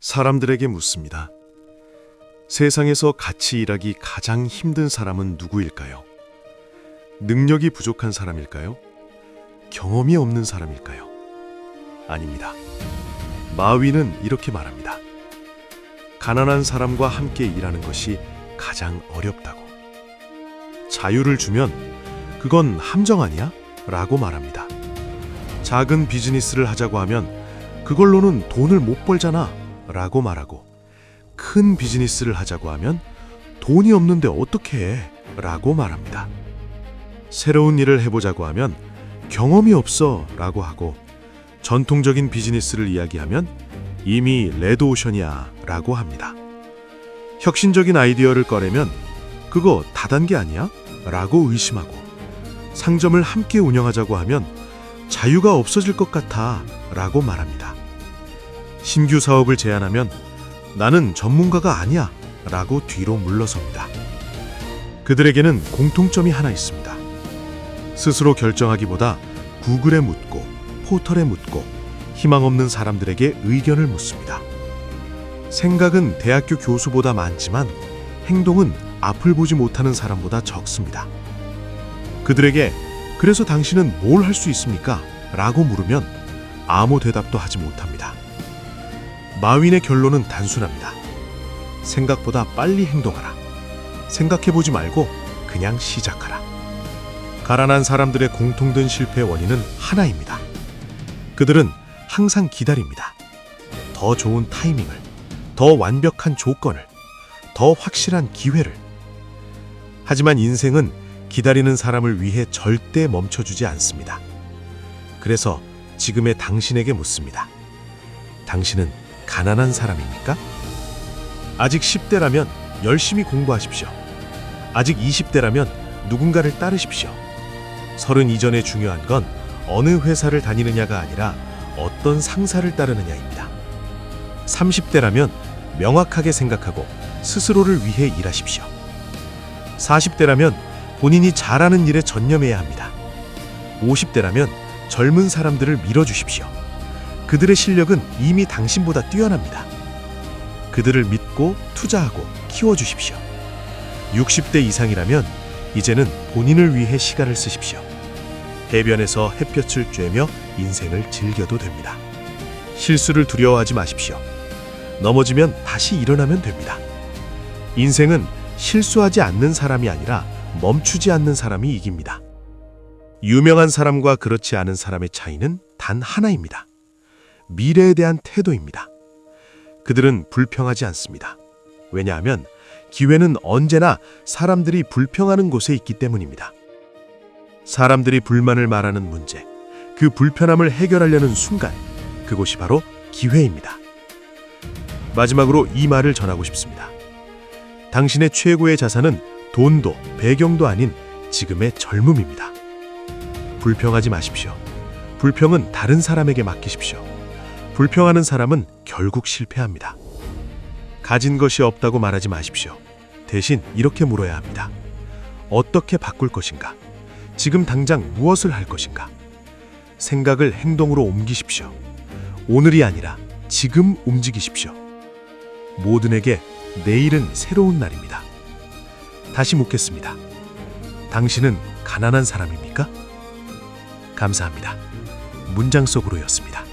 사람들에게 묻습니다. 세상에서 같이 일하기 가장 힘든 사람은 누구일까요? 능력이 부족한 사람일까요? 경험이 없는 사람일까요? 아닙니다. 마위는 이렇게 말합니다. 가난한 사람과 함께 일하는 것이 가장 어렵다고. 자유를 주면 그건 함정 아니야? 라고 말합니다. 작은 비즈니스를 하자고 하면 그걸로는 돈을 못 벌잖아. 라고 말하고 큰 비즈니스를 하자고 하면 돈이 없는데 어떻게 해? 라고 말합니다. 새로운 일을 해보자고 하면 경험이 없어 라고 하고 전통적인 비즈니스를 이야기하면 이미 레드오션이야 라고 합니다. 혁신적인 아이디어를 꺼내면 그거 다단계 아니야? 라고 의심하고 상점을 함께 운영하자고 하면 자유가 없어질 것 같아 라고 말합니다. 신규 사업을 제안하면 나는 전문가가 아니야 라고 뒤로 물러섭니다. 그들에게는 공통점이 하나 있습니다. 스스로 결정하기보다 구글에 묻고 포털에 묻고 희망 없는 사람들에게 의견을 묻습니다. 생각은 대학교 교수보다 많지만 행동은 앞을 보지 못하는 사람보다 적습니다. 그들에게 그래서 당신은 뭘 할 수 있습니까? 라고 물으면 아무 대답도 하지 못합니다. 마윈의 결론은 단순합니다. 생각보다 빨리 행동하라. 생각해보지 말고 그냥 시작하라. 가난한 사람들의 공통된 실패 원인은 하나입니다. 그들은 항상 기다립니다. 더 좋은 타이밍을, 더 완벽한 조건을, 더 확실한 기회를. 하지만 인생은 기다리는 사람을 위해 절대 멈춰주지 않습니다. 그래서 지금의 당신에게 묻습니다. 당신은 가난한 사람입니까? 아직 10대라면 열심히 공부하십시오. 아직 20대라면 누군가를 따르십시오. 서른 이전에 중요한 건 어느 회사를 다니느냐가 아니라 어떤 상사를 따르느냐입니다. 30대라면 명확하게 생각하고 스스로를 위해 일하십시오. 40대라면 본인이 잘하는 일에 전념해야 합니다. 50대라면 젊은 사람들을 밀어주십시오. 그들의 실력은 이미 당신보다 뛰어납니다. 그들을 믿고 투자하고 키워주십시오. 60대 이상이라면 이제는 본인을 위해 시간을 쓰십시오. 해변에서 햇볕을 쬐며 인생을 즐겨도 됩니다. 실수를 두려워하지 마십시오. 넘어지면 다시 일어나면 됩니다. 인생은 실수하지 않는 사람이 아니라 멈추지 않는 사람이 이깁니다. 유명한 사람과 그렇지 않은 사람의 차이는 단 하나입니다. 미래에 대한 태도입니다. 그들은 불평하지 않습니다. 왜냐하면 기회는 언제나 사람들이 불평하는 곳에 있기 때문입니다. 사람들이 불만을 말하는 문제, 그 불편함을 해결하려는 순간, 그곳이 바로 기회입니다. 마지막으로 이 말을 전하고 싶습니다. 당신의 최고의 자산은 돈도 배경도 아닌 지금의 젊음입니다. 불평하지 마십시오. 불평은 다른 사람에게 맡기십시오. 불평하는 사람은 결국 실패합니다. 가진 것이 없다고 말하지 마십시오. 대신 이렇게 물어야 합니다. 어떻게 바꿀 것인가? 지금 당장 무엇을 할 것인가? 생각을 행동으로 옮기십시오. 오늘이 아니라 지금 움직이십시오. 모든에게 내일은 새로운 날입니다. 다시 묻겠습니다. 당신은 가난한 사람입니까? 감사합니다. 문장 속으로였습니다.